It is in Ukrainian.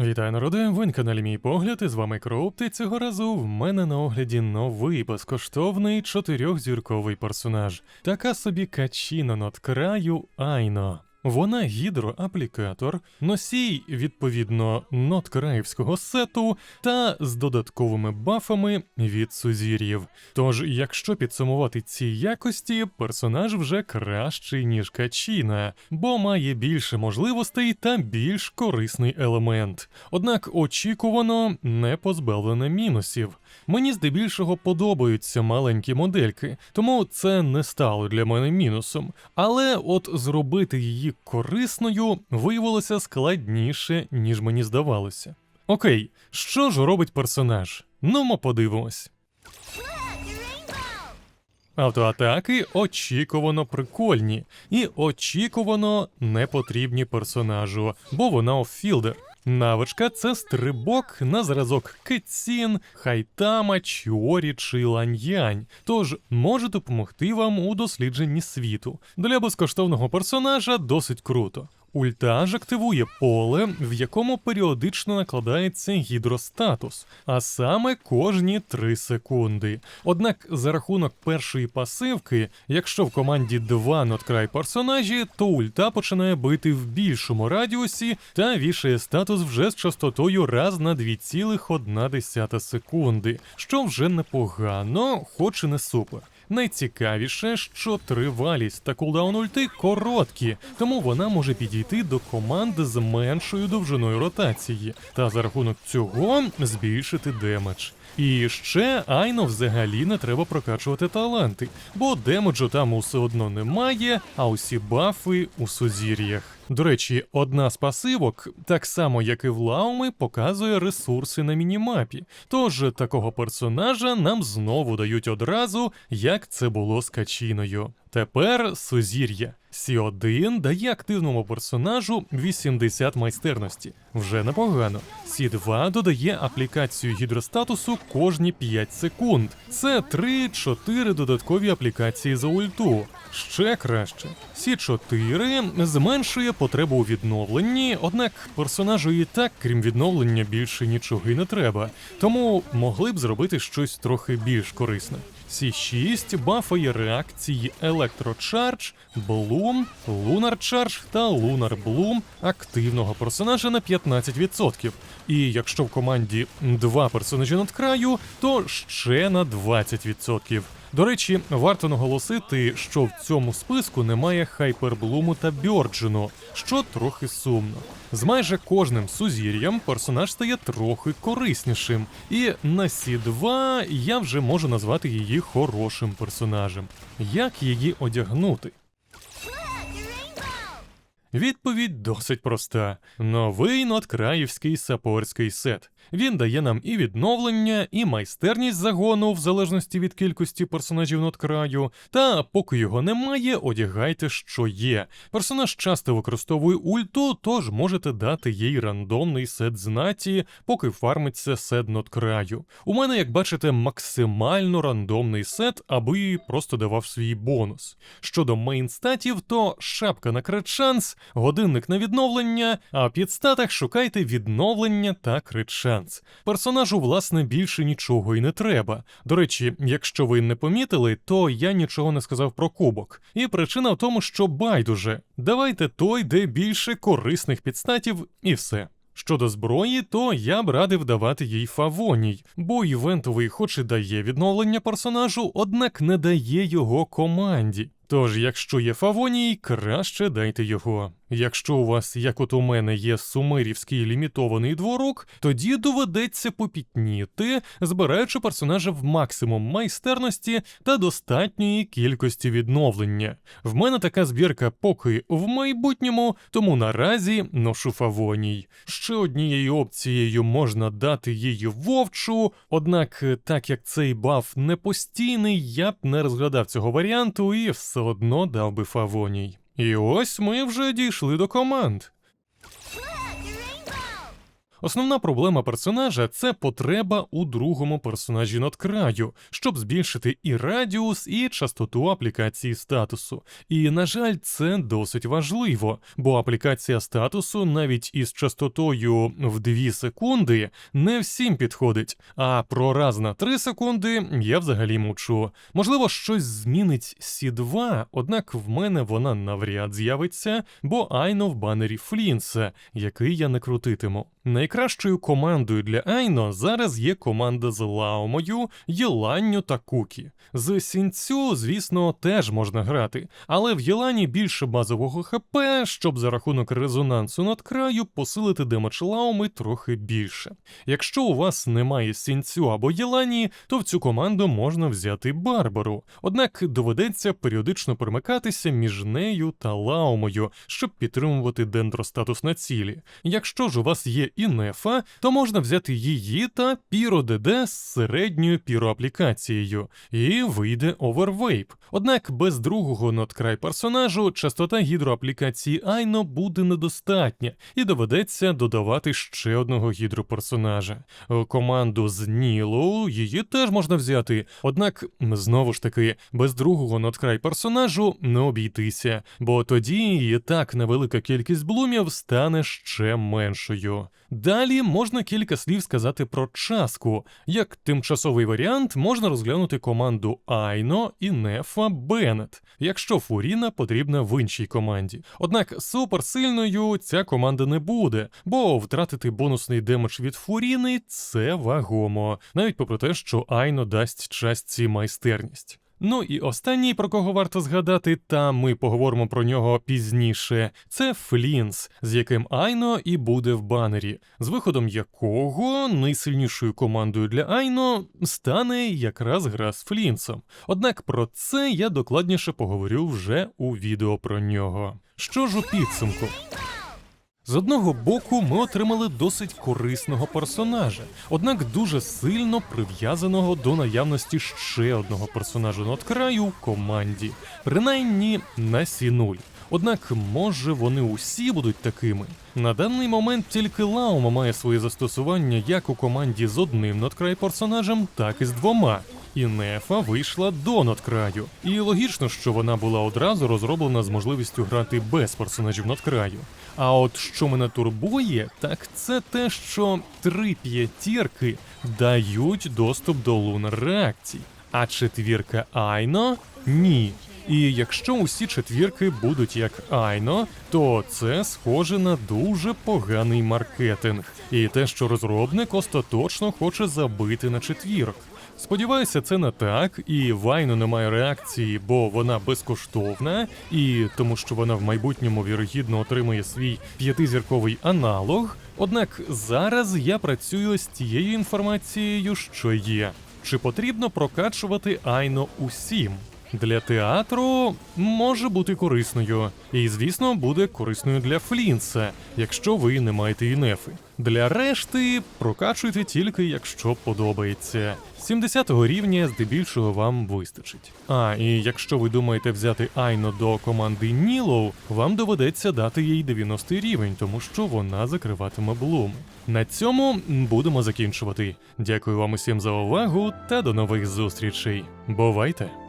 Вітаю народи, ви на каналі Мій Погляд, і з вами Кроуп, і цього разу в мене на огляді новий безкоштовний чотирьохзірковий персонаж. Така собі качіна над краю Айно. Вона гідроаплікатор, носій, відповідно, ноткраївського сету та з додатковими бафами від сузір'їв. Тож, якщо підсумувати ці якості, персонаж вже кращий, ніж качіна, бо має більше можливостей та більш корисний елемент. Однак очікувано не позбавлене мінусів. Мені здебільшого подобаються маленькі модельки, тому це не стало для мене мінусом. Але от зробити її корисною виявилося складніше, ніж мені здавалося. Окей, що ж робить персонаж? Ну, ми подивимось. Автоатаки очікувано прикольні і очікувано не потрібні персонажу, бо вона оффілдер. Навичка це стрибок на зразок Кецін, Хайтама, Чіорі чи Ланьянь, тож може допомогти вам у дослідженні світу. Для безкоштовного персонажа досить круто. Ульта ж активує поле, в якому періодично накладається гідростатус, а саме кожні 3 секунди. Однак за рахунок першої пасивки, якщо в команді два надкрай персонажі, то ульта починає бити в більшому радіусі та вішає статус вже з частотою раз на 2,1 секунди, що вже непогано, хоч і не супер. Найцікавіше, що тривалість та кулдаун ульти короткі, тому вона може підійти до команд з меншою довжиною ротації, та за рахунок цього збільшити демедж. І ще айно взагалі не треба прокачувати таланти, бо демеджу там усе одно немає, а усі бафи у сузір'ях. До речі, одна з пасивок, так само як і в Лауми, показує ресурси на мінімапі. Тож такого персонажа нам знову дають одразу, як це було з качіною. Тепер сузір'я. Сі1 дає активному персонажу 80 майстерності. Вже непогано. Сі2 додає аплікацію гідростатусу кожні 5 секунд. Це 3-4 додаткові аплікації за ульту. Ще краще. Сі4 зменшує потребу у відновленні, однак персонажу і так, крім відновлення, більше нічого й не треба. Тому могли б зробити щось трохи більш корисне. Сі6 бафає реакції Електрочардж, Блум, Лунар Чардж та Лунар Блум активного персонажа на 15%. І якщо в команді два персонажі над краю, то ще на 20%. До речі, варто наголосити, що в цьому списку немає Хайперблуму та Бьорджину, що трохи сумно. З майже кожним сузір'ям персонаж стає трохи кориснішим, і на Сі2 я вже можу назвати її хорошим персонажем. Як її одягнути? Відповідь досить проста: новий надкраївський сапорський сет. Він дає нам і відновлення, і майстерність загону в залежності від кількості персонажів надкраю. Та поки його немає, одягайте, що є. Персонаж часто використовує ульту, тож можете дати їй рандомний сет знаті, поки фармиться сет надкраю. У мене, як бачите, максимально рандомний сет, аби просто давав свій бонус. Щодо мейнстатів, то шапка на крит шанс, годинник на відновлення, а в підстатах шукайте відновлення та крит шанс. Персонажу, власне, більше нічого й не треба. До речі, якщо ви не помітили, то я нічого не сказав про кубок. І причина в тому, що байдуже. Давайте той, де більше корисних підстатів, і все. Щодо зброї, то я б радив давати їй фавоній, бо івентовий хоч і дає відновлення персонажу, однак не дає його команді. Тож, якщо є фавоній, краще дайте його. Якщо у вас, як от у мене, є сумерівський лімітований дворок, тоді доведеться попітніти, збираючи персонажа в максимум майстерності та достатньої кількості відновлення. В мене така збірка поки в майбутньому, тому наразі ношу фавоній. Ще однією опцією можна дати її вовчу, однак, так як цей баф не постійний, я б не розглядав цього варіанту і все одно дав би фавоній. І ось ми вже дійшли до команд. Основна проблема персонажа це потреба у другому персонажі надкраю, щоб збільшити і радіус, і частоту аплікації статусу. І, на жаль, це досить важливо, бо аплікація статусу навіть із частотою в 2 секунди не всім підходить. А про раз на 3 секунди я взагалі мучу. Можливо, щось змінить Сі2, однак в мене вона навряд з'явиться, бо Айно в банері Флінса, який я не крутитиму. Найкращою командою для Айно зараз є команда з Лаомою, Єланню та Кукі. З Сінцю, звісно, теж можна грати, але в Єлані більше базового ХП, щоб за рахунок резонансу над краю посилити демедж Лаоми трохи більше. Якщо у вас немає Сінцю або Єлані, то в цю команду можна взяти Барбару. Однак доведеться періодично перемикатися між нею та Лаомою, щоб підтримувати дендростатус на цілі. Якщо ж у вас є і Нефа, то можна взяти її та Піро з середньою піроаплікацією, і вийде овервейп. Однак без другого надкрай персонажу частота гідроаплікації Айно буде недостатня, і доведеться додавати ще одного гідроперсонажа. Команду з Нілу її теж можна взяти. Однак, знову ж таки, без другого надкрай персонажу не обійтися, бо тоді і так невелика кількість блумів стане ще меншою. Далі можна кілька слів сказати про часку. Як тимчасовий варіант можна розглянути команду Айно і Нефа Беннет, якщо Фуріна потрібна в іншій команді. Однак суперсильною ця команда не буде, бо втратити бонусний демедж від Фуріни це вагомо, навіть попри те, що Айно дасть частці майстерність. Ну і останній, про кого варто згадати, та ми поговоримо про нього пізніше. Це Флінс, з яким Айно і буде в банері, з виходом якого найсильнішою командою для Айно стане якраз гра з Флінсом. Однак про це я докладніше поговорю вже у відео про нього. Що ж у підсумку? З одного боку, ми отримали досить корисного персонажа, однак дуже сильно прив'язаного до наявності ще одного персонажа надкраю в команді, принаймні на Сі-0. Однак, може, вони усі будуть такими. На даний момент тільки Лаума має своє застосування як у команді з одним надкрай персонажем, так і з двома. І Нефа вийшла до надкраю. І логічно, що вона була одразу розроблена з можливістю грати без персонажів надкраю. А от що мене турбує, так це те, що три п'ятірки дають доступ до лунар реакцій, а четвірка Айно ні. І якщо усі четвірки будуть як Айно, то це схоже на дуже поганий маркетинг, і те, що розробник остаточно хоче забити на четвірок. Сподіваюся, це не так, і вайно немає реакції, бо вона безкоштовна, і тому що вона в майбутньому вірогідно отримує свій п'ятизірковий аналог. Однак зараз я працюю з тією інформацією, що є. Чи потрібно прокачувати Айно усім? Для театру може бути корисною, і, звісно, буде корисною для Флінса, якщо ви не маєте інефи. Для решти прокачуйте тільки, якщо подобається. 70-го рівня здебільшого вам вистачить. А, і якщо ви думаєте взяти Айно до команди Нілоу, вам доведеться дати їй 90-й рівень, тому що вона закриватиме блум. На цьому будемо закінчувати. Дякую вам усім за увагу та до нових зустрічей. Бувайте!